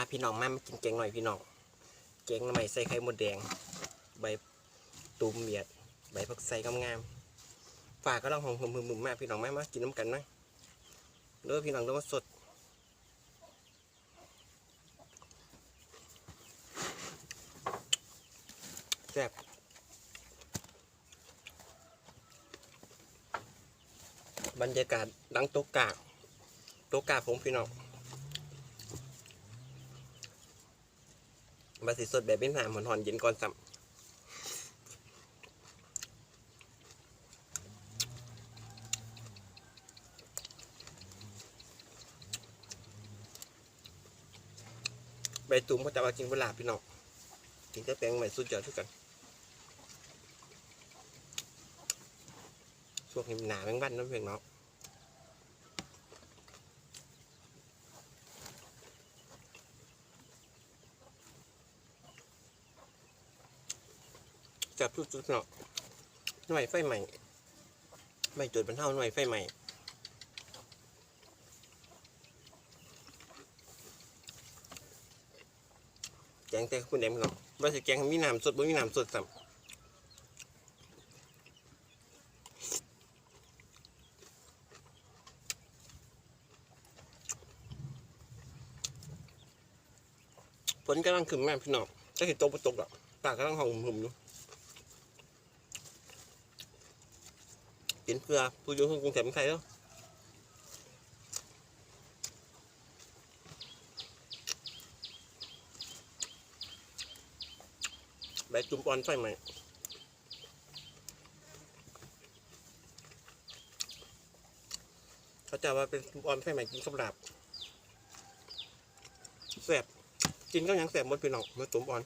มาพี่น้องมามากินแกงหน่อยพี่น้องแกงใหม่ใส่ไข่มดแดง ใบตูมเมียด ใบผักใส่งามๆฝากก็ลองหอมหึมๆมากพี่น้องมามากินน้ำกันนะเด้อพี่น้องเด้อว่าสดแซ่บบรรยากาศดังโต๊ะกาโต๊ะกาผมพี่น้อง มาสิสดแบบเป็นหามหอนหอนเย็นก่อนสัมใบตุ้มเขาจะมากินเวลาพี่น้องกินก็แปลงใหม่สุดยอดทุกกันช่วงนี้มันหนาแมงวันน้ำเพียงเนาะ จับสุดๆเนาะหน่วยไฟใหม่ไม่จุดบรรเทาหน่วยไฟใหม่แกงแต่คุณเอ็มเนาะว่าสิแกงมีน้ำสดบ่มีน้ำสดสัมฝนกำลังขึ้นมาพี่น้องจะเห็นตกบ่ตกหรอกปากกำลังหองหุ่มอยู่ กินเพื่อผู้อยู่กรุงเทพเป็นใครเนาะใบจุ่มปอนไฟใหม่เขาจะว่าเป็นจุ่มปอนไฟใหม่กินกับลาบแซ่บกินก็ยังแซ่บหมดพี่น้องมาจุ่มปอน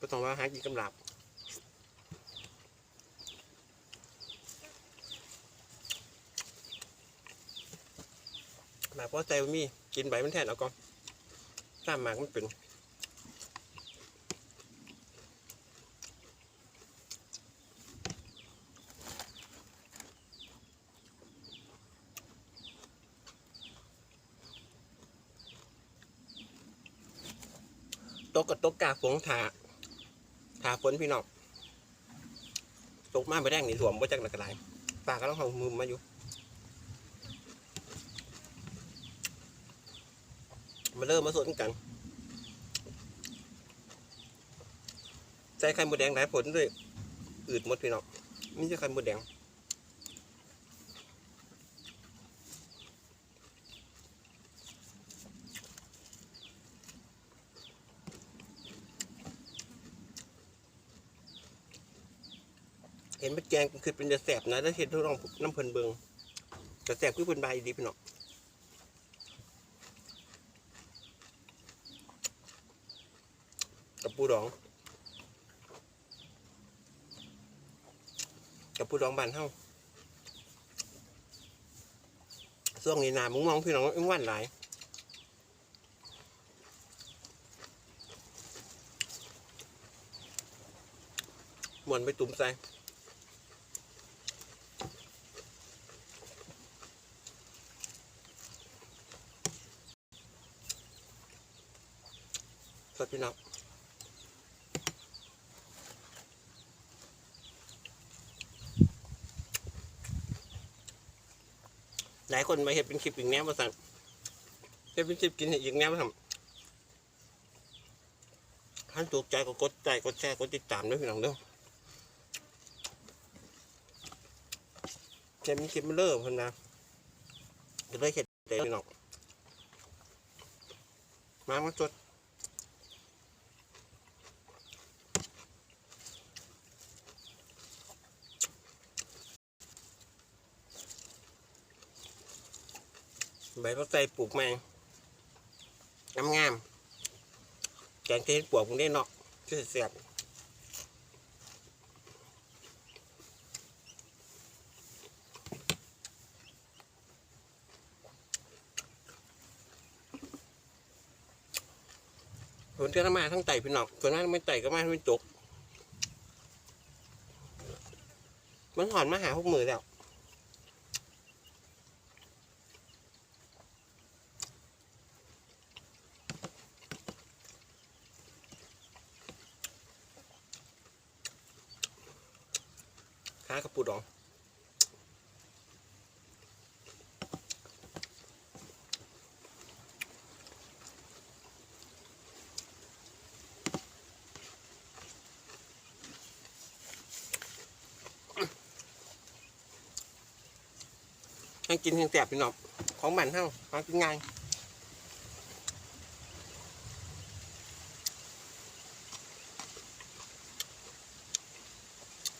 ก็ต้องว่าหากินกับลาบ หมากเพราะใจมันมีกินใบมันแทนเอาก่อนตามหมากมันเป็นตกกับตกกาฝงถาถาฝนพี่น้องตกมาไปแดงนี่สวมว่าจากหนักกระไรปากก็ต้องเอามือมาอยู่ มาเริ่มมาสดกันใส่ไข่มดแดงหลายผลด้วยอืดหมดพี่น้องนี่จะไข่มดแดงเห็นมันแกงคือเป็นจะแสบนะแล้วเห็นทุกน้องน้ำเพลินเบิงจะแสบคือเพิ่นใบดีพี่น้องกับ ปูดองกับปูดองบานเฮาช่วงนี้นามุงมองพี่น้องอึ้งวันหลายมวนไปตุ่มใส่สวัสดีน้อ หลายคนมาเห็นเป็นคลิปอีกแนวมาสั่งเห็นเป็นคลิปกินอีกแนวมาทำท่านถูกใจก็กดใจกดแชร์กดติดตามด้วยพี่น้องเด้อเห็นเป็นคลิปมาเลิกพันนะจะได้เห็นเด็พี่น้องมามาจด ใบผักไส่ปลูกใหม่งามงามๆแกงเทศปลวกมันได้เนาะชื่อเสียบฝนเที่ยวมาทั้งไต่พี่น้องฝนมาไม่ไต่ก็มาไม่จกมันหอนมาหาพวกมือแล้ว กับปูดอง ให้กินเพียงแสบพี่น้องของมันเท่าหากินง่าย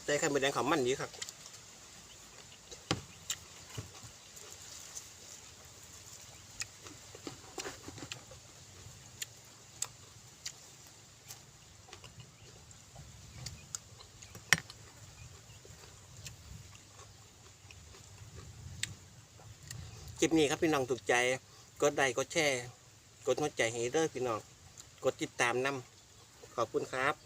แต่ไข่มดแดงของมันดีครับคลิปนี้ครับพี่น้องถูกใจ กดไลค์กดแชร์ กดหัวใจให้เด้อพี่น้อง กดติดตามนำขอบคุณครับ